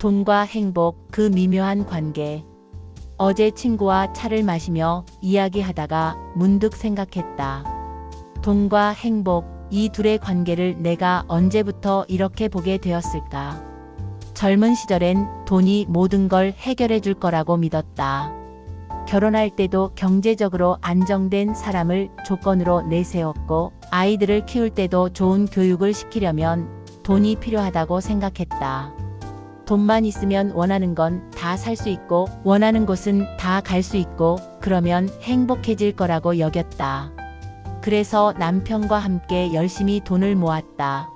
돈과 행복, 그 미묘한 관계. 어제 친구와 차를 마시며 이야기하다가 문득 생각했다. 돈과 행복, 이 둘의 관계를 내가 언제부터 이렇게 보게 되었을까? 젊은 시절엔 돈이 모든 걸 해결해 줄 거라고 믿었다. 결혼할 때도 경제적으로 안정된 사람을 조건으로 내세웠고, 아이들을 키울 때도 좋은 교육을 시키려면 돈이 필요하다고 생각했다. 돈만 있으면 원하는 건 다 살 수 있고, 원하는 곳은 다 갈 수 있고, 그러면 행복해질 거라고 여겼다. 그래서 남편과 함께 열심히 돈을 모았다.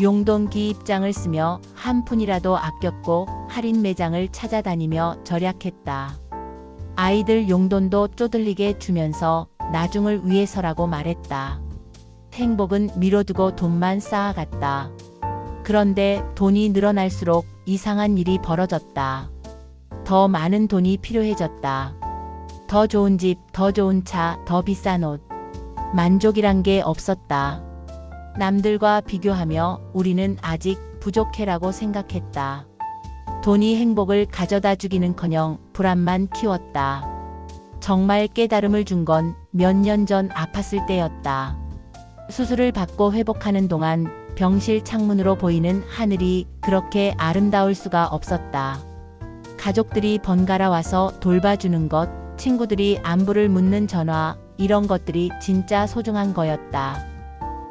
용돈 기입장을 쓰며 한 푼이라도 아꼈고 할인 매장을 찾아다니며 절약했다. 아이들 용돈도 쪼들리게 주면서 나중을 위해서라고 말했다. 행복은 미뤄두고 돈만 쌓아갔다. 그런데 돈이 늘어날수록 이상한 일이 벌어졌다. 더 많은 돈이 필요해졌다. 더 좋은 집, 더 좋은 차, 더 비싼 옷. 만족이란 게 없었다. 남들과 비교하며 우리는 아직 부족해라고 생각했다. 돈이 행복을 가져다 주기는 커녕 불안만 키웠다. 정말 깨달음을 준 건 몇 년 전 아팠을 때였다. 수술을 받고 회복하는 동안 병실 창문으로 보이는 하늘이 그렇게 아름다울 수가 없었다. 가족들이 번갈아 와서 돌봐주는 것, 친구들이 안부를 묻는 전화, 이런 것들이 진짜 소중한 거였다.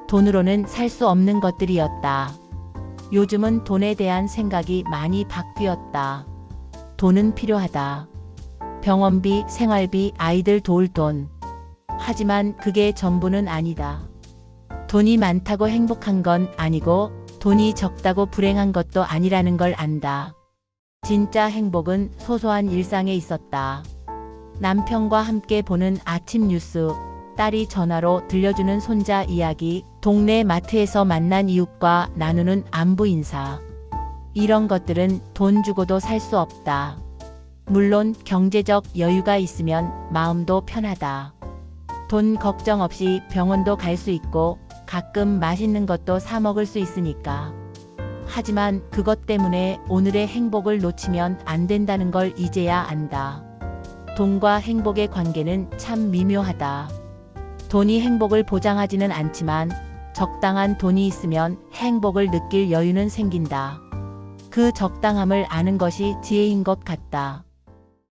돈으로는 살 수 없는 것들이었다. 요즘은 돈에 대한 생각이 많이 바뀌었다. 돈은 필요하다. 병원비, 생활비, 아이들 도울 돈. 하지만 그게 전부는 아니다. 돈이 많다고 행복한 건 아니고 돈이 적다고 불행한 것도 아니라는 걸 안다. 진짜 행복은 소소한 일상에 있었다. 남편과 함께 보는 아침 뉴스, 딸이 전화로 들려주는 손자 이야기, 동네 마트에서 만난 이웃과 나누는 안부 인사. 이런 것들은 돈 주고도 살 수 없다. 물론 경제적 여유가 있으면 마음도 편하다. 돈 걱정 없이 병원도 갈 수 있고 가끔 맛있는 것도 사 먹을 수 있으니까. 하지만 그것 때문에 오늘의 행복을 놓치면 안 된다는 걸 이제야 안다. 돈과 행복의 관계는 참 미묘하다. 돈이 행복을 보장하지는 않지만 적당한 돈이 있으면 행복을 느낄 여유는 생긴다. 그 적당함을 아는 것이 지혜인 것 같다.